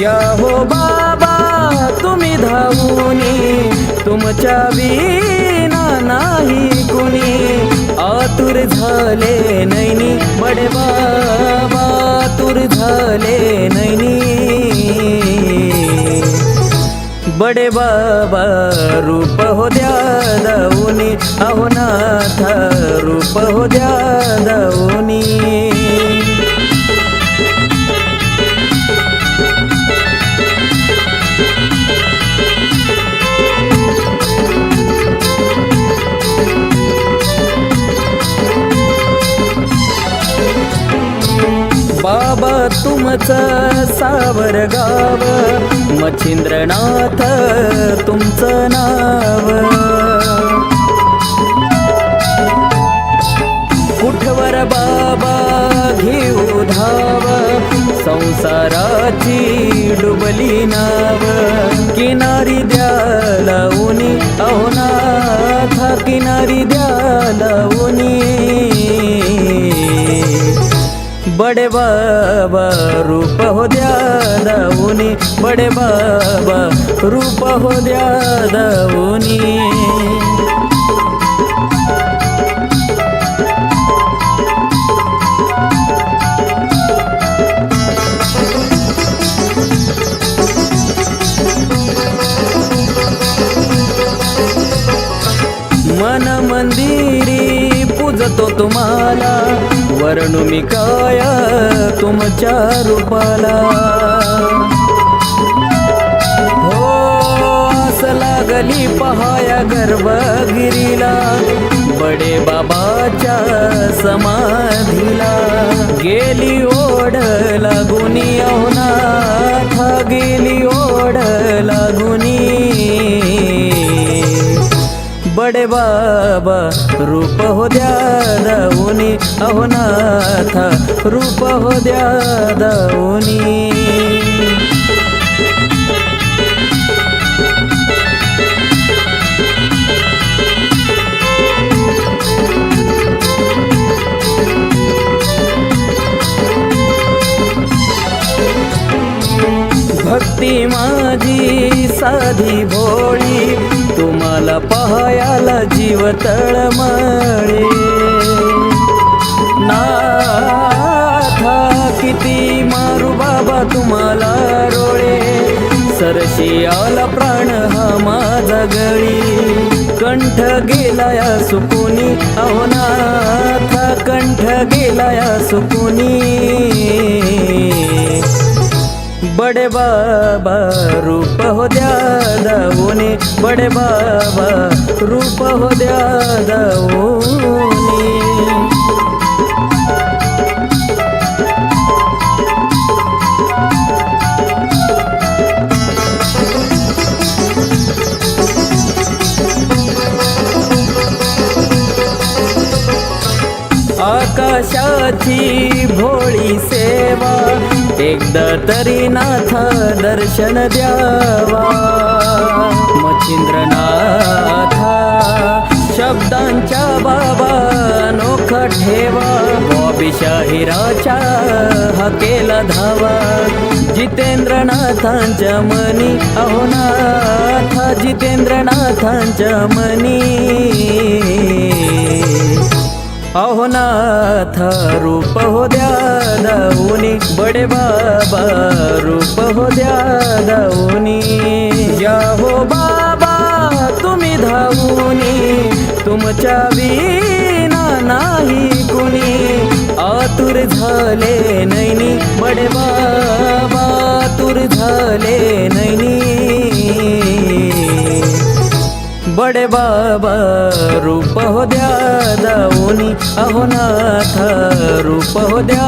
या हो बाबा तुम्ही धावूनी तुमच्या विना नाही कुणी. आतुर झाले नैनी बडे बाबा रूप हो द्या दाऊनी अहो नाथ रूप हो द्या दाऊनी बाबा तुमचं सावर गाव. मच्छिंद्रनाथ तुमचं नाव. कुठवर बाबा घेऊ धाव? संसाराची डुबली नाव. किनारी द्या लावूनी अहो किनारी द्या लावूनी बडे बाबा रूप हो द्या दाऊनी. बडे बाबा रूप हो द्या दाऊनी. मन मंदिरी पूजतो तुम्हाला. वर्णू मी काय तुमच्या रूपाला? हो आस लागली पहाया गर्भगिरीला. बडे बाबाच्या समाधीला. गेली ओढ लागून येऊना गेली ओढ लागून बडे बाबा. रूप हो द्या दाऊनी अहो नाथ. रूप हो द्या दाऊनी. साधी भोळी तुम्हाला पाहायला जीव तळमळे. नाथा किती मारू बाबा तुम्हाला रोळे. सरशी आला प्राण हा माझा गळी. कंठ गेलाया सुकुनी अहो नाथा कंठ गेलाया सुकुनी बडे बाबा रूप हो द्या दाऊनी बडे बाबा रूप हो द्या दाऊनी नाथाची भोळी सेवा? एकदा तरी नाथ दर्शन द्यावा. मच्छिंद्रनाथा शब्दांच्या बाबा नोख ठेवा. बॉबी शाहिराच्या हकेला धावा. जितेंद्रनाथांच्या मनी अहोनाथ जितेंद्रनाथांच्या मनी. अहो नाथ रूप हो द्या दाऊनी बडे बाबा रूप हो द्या दाऊनी या हो बाबा तुम्ही धावूनी. तुमच्या विना नाही कुणी. आतुर झाले नैनी. बडे बाबा आतुर झाले नैनी. बडे बाबा रूप हो द्या दाऊनी अहो नाथ रूप हो द्या